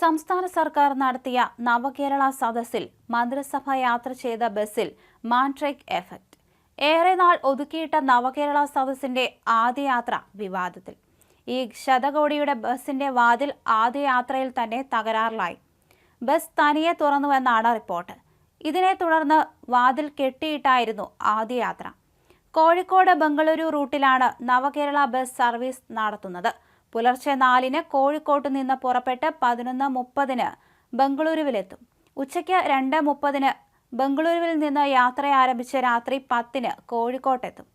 സംസ്ഥാന സർക്കാർ നടത്തിയ നവകേരള സദസ്സിൽ മന്ത്രിസഭ യാത്ര ചെയ്ത ബസ്സിൽ മാൻട്രേക്ക് എഫക്ട്. ഏറെ നാൾ ഒതുക്കിയിട്ട നവകേരള സദസ്സിന്റെ ആദ്യയാത്ര വിവാദത്തിൽ. ഈ ശതകോടിയുടെ ബസിന്റെ വാതിൽ ആദ്യയാത്രയിൽ തന്നെ തകരാറിലായി. ബസ് തനിയെ തുറന്നുവെന്നാണ് റിപ്പോർട്ട്. ഇതിനെ തുടർന്ന് വാതിൽ കെട്ടിയിട്ടായിരുന്നു ആദ്യയാത്ര കോഴിക്കോട് ബംഗളൂരു റൂട്ടിലാണ് നവകേരള ബസ് സർവീസ് നടത്തുന്നത്. പുലർച്ചെ നാലിന് കോഴിക്കോട്ട് നിന്ന് പുറപ്പെട്ട് പതിനൊന്ന് മുപ്പതിന് ബംഗളൂരുവിലെത്തും. ഉച്ചയ്ക്ക് രണ്ട് മുപ്പതിന് ബംഗളൂരുവിൽ നിന്ന് യാത്ര ആരംഭിച്ച് രാത്രി പത്തിന് കോഴിക്കോട്ടെത്തും.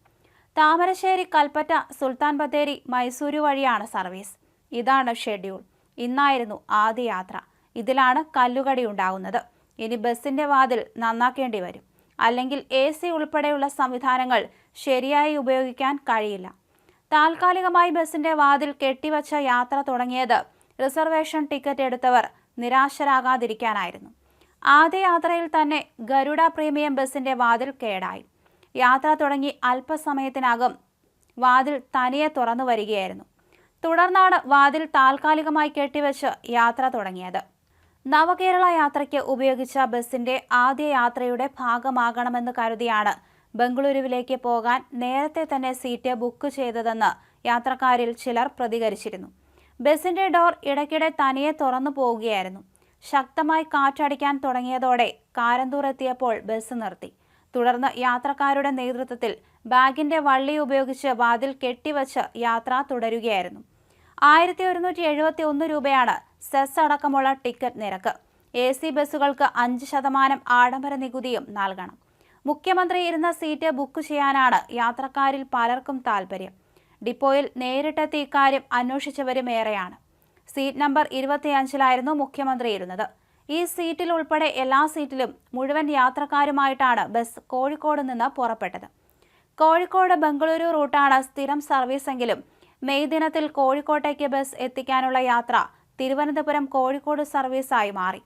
താമരശ്ശേരി കൽപ്പറ്റ സുൽത്താൻ ബത്തേരി മൈസൂരു വഴിയാണ് സർവീസ്. ഇതാണ് ഷെഡ്യൂൾ. ഇന്നായിരുന്നു ആദ്യ യാത്ര. ഇതിലാണ് കല്ലുകടി ഉണ്ടാകുന്നത് ഇനി ബസിന്റെ വാതിൽ നന്നാക്കേണ്ടി വരും. അല്ലെങ്കിൽ എ സി ഉൾപ്പെടെയുള്ള സംവിധാനങ്ങൾ ശരിയായി ഉപയോഗിക്കാൻ കഴിയില്ല. താൽക്കാലികമായി ബസിന്റെ വാതിൽ കെട്ടിവച്ച യാത്ര തുടങ്ങിയത് റിസർവേഷൻ ടിക്കറ്റ് എടുത്തവർ നിരാശരാകാതിരിക്കാനായിരുന്നു. ആദ്യ യാത്രയിൽ തന്നെ ഗരുഡ പ്രീമിയം ബസിന്റെ വാതിൽ കേടായി. യാത്ര തുടങ്ങി അല്പസമയത്തിനകം വാതിൽ തനിയെ തുറന്നു വരികയായിരുന്നു. തുടർന്നാണ് വാതിൽ താൽക്കാലികമായി കെട്ടിവെച്ച് യാത്ര തുടങ്ങിയത്. നവകേരള യാത്രയ്ക്ക് ഉപയോഗിച്ച ബസിന്റെ ആദ്യ യാത്രയുടെ ഭാഗമാകണമെന്ന് കരുതിയാണ് ബംഗളൂരുവിലേക്ക് പോകാൻ നേരത്തെ തന്നെ സീറ്റ് ബുക്ക് ചെയ്തതെന്ന് യാത്രക്കാരിൽ ചിലർ പ്രതികരിച്ചിരുന്നു. ബസിന്റെ ഡോർ ഇടയ്ക്കിടെ തനിയെ തുറന്നു പോവുകയായിരുന്നു. ശക്തമായി കാറ്റടിക്കാൻ തുടങ്ങിയതോടെ കാരന്തൂർ എത്തിയപ്പോൾ ബസ് നിർത്തി. തുടർന്ന് യാത്രക്കാരുടെ നേതൃത്വത്തിൽ ബാഗിന്റെ വള്ളി ഉപയോഗിച്ച് വാതിൽ കെട്ടിവച്ച് യാത്ര തുടരുകയായിരുന്നു. ആയിരത്തി ഒരുന്നൂറ്റി എഴുപത്തി ഒന്ന് രൂപയാണ് സെസ് അടക്കമുള്ള ടിക്കറ്റ് നിരക്ക്. എ സി ബസ്സുകൾക്ക് അഞ്ച് ശതമാനം ആഡംബര നികുതിയും നൽകണം. മുഖ്യമന്ത്രി ഇരുന്ന സീറ്റ് ബുക്ക് ചെയ്യാനാണ് യാത്രക്കാരിൽ പലർക്കും താൽപ്പര്യം ഡിപ്പോയിൽ നേരിട്ടെത്തി ഇക്കാര്യം അന്വേഷിച്ചവരും ഏറെയാണ്. സീറ്റ് നമ്പർ ഇരുപത്തിയഞ്ചിലായിരുന്നു മുഖ്യമന്ത്രി ഇരുന്നത് ഈ സീറ്റിൽ ഉൾപ്പെടെ എല്ലാ സീറ്റിലും മുഴുവൻ യാത്രക്കാരുമായിട്ടാണ് ബസ് കോഴിക്കോട് നിന്ന് പുറപ്പെട്ടത്. കോഴിക്കോട് ബംഗളൂരു റൂട്ടാണ് സ്ഥിരം സർവീസെങ്കിലും മെയ് ദിനത്തിൽ കോഴിക്കോട്ടേക്ക് ബസ് എത്തിക്കാനുള്ള യാത്ര തിരുവനന്തപുരം കോഴിക്കോട് സർവീസായി മാറി.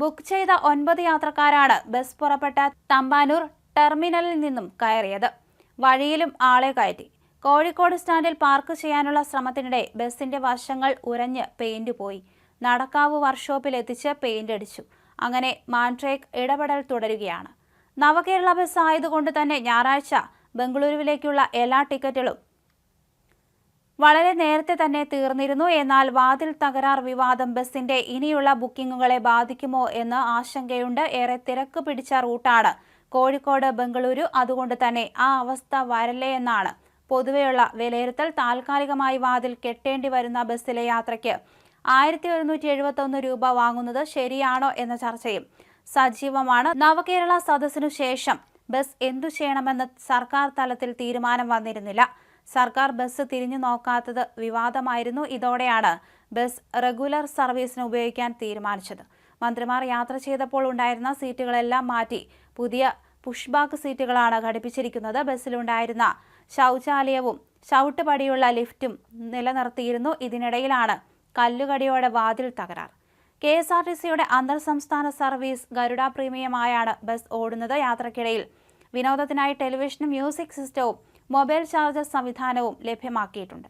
ബുക്ക് ചെയ്ത ഒൻപത് യാത്രക്കാരാണ് ബസ് പുറപ്പെട്ട തമ്പാനൂർ ടെർമിനലിൽ നിന്നും കയറിയത്. വഴിയിലും ആളെ കയറ്റി. കോഴിക്കോട് സ്റ്റാൻഡിൽ പാർക്ക് ചെയ്യാനുള്ള ശ്രമത്തിനിടെ ബസിന്റെ വശങ്ങൾ ഉരഞ്ഞ് പെയിന്റ് പോയി. നടക്കാവ് വർക്ക്ഷോപ്പിൽ എത്തിച്ച് പെയിന്റ് അടിച്ചു. അങ്ങനെ മാൻട്രേക്ക് ഇടപെടൽ തുടരുകയാണ്. നവകേരള ബസ് ആയതുകൊണ്ട് തന്നെ ഞായറാഴ്ച ബംഗളൂരുവിലേക്കുള്ള എല്ലാ ടിക്കറ്റുകളും വളരെ നേരത്തെ തന്നെ തീർന്നിരുന്നു. എന്നാൽ വാതിൽ തകരാർ വിവാദം ബസിന്റെ ഇനിയുള്ള ബുക്കിംഗുകളെ ബാധിക്കുമോ എന്ന് ആശങ്കയുണ്ട്. ഏറെ തിരക്ക് പിടിച്ച റൂട്ടാണ് കോഴിക്കോട് ബംഗളൂരു. അതുകൊണ്ട് തന്നെ ആ അവസ്ഥ വരല്ലേ എന്നാണ് പൊതുവെയുള്ള വിലയിരുത്തൽ. താൽക്കാലികമായി വാതിൽ കെട്ടേണ്ടി വരുന്ന ബസ്സിലെ യാത്രയ്ക്ക് ആയിരത്തി ഒരുന്നൂറ്റി എഴുപത്തി ഒന്ന് രൂപ വാങ്ങുന്നത് ശരിയാണോ എന്ന ചർച്ചയും സജീവമാണ്. നവകേരള സദസ്സിനു ശേഷം ബസ് എന്തു ചെയ്യണമെന്ന് സർക്കാർ തലത്തിൽ തീരുമാനം വന്നിരുന്നില്ല. സർക്കാർ ബസ് തിരിഞ്ഞു നോക്കാത്തത് വിവാദമായിരുന്നു. ഇതോടെയാണ് ബസ് റെഗുലർ സർവീസിന് ഉപയോഗിക്കാൻ തീരുമാനിച്ചത്. മന്ത്രിമാർ യാത്ര ചെയ്തപ്പോൾ ഉണ്ടായിരുന്ന സീറ്റുകളെല്ലാം മാറ്റി പുതിയ പുഷ്ബാക്ക് സീറ്റുകളാണ് ഘടിപ്പിച്ചിരിക്കുന്നത്. ബസ്സിലുണ്ടായിരുന്ന ശൗചാലയവും ചവിട്ടുപടിയുള്ള ലിഫ്റ്റും നിലനിർത്തിയിരുന്നു. ഇതിനിടയിലാണ് കല്ലുകടിയോടെ വാതിൽ തകരാർ. കെ എസ് ആർ ടി സിയുടെ അന്തർ സംസ്ഥാന സർവീസ് ഗരുഡ പ്രീമിയമായാണ് ബസ് ഓടുന്നത്. യാത്രക്കിടയിൽ വിനോദത്തിനായി ടെലിവിഷനും മ്യൂസിക് സിസ്റ്റവും മൊബൈൽ ചാർജർ സംവിധാനവും ലഭ്യമാക്കിയിട്ടുണ്ട്.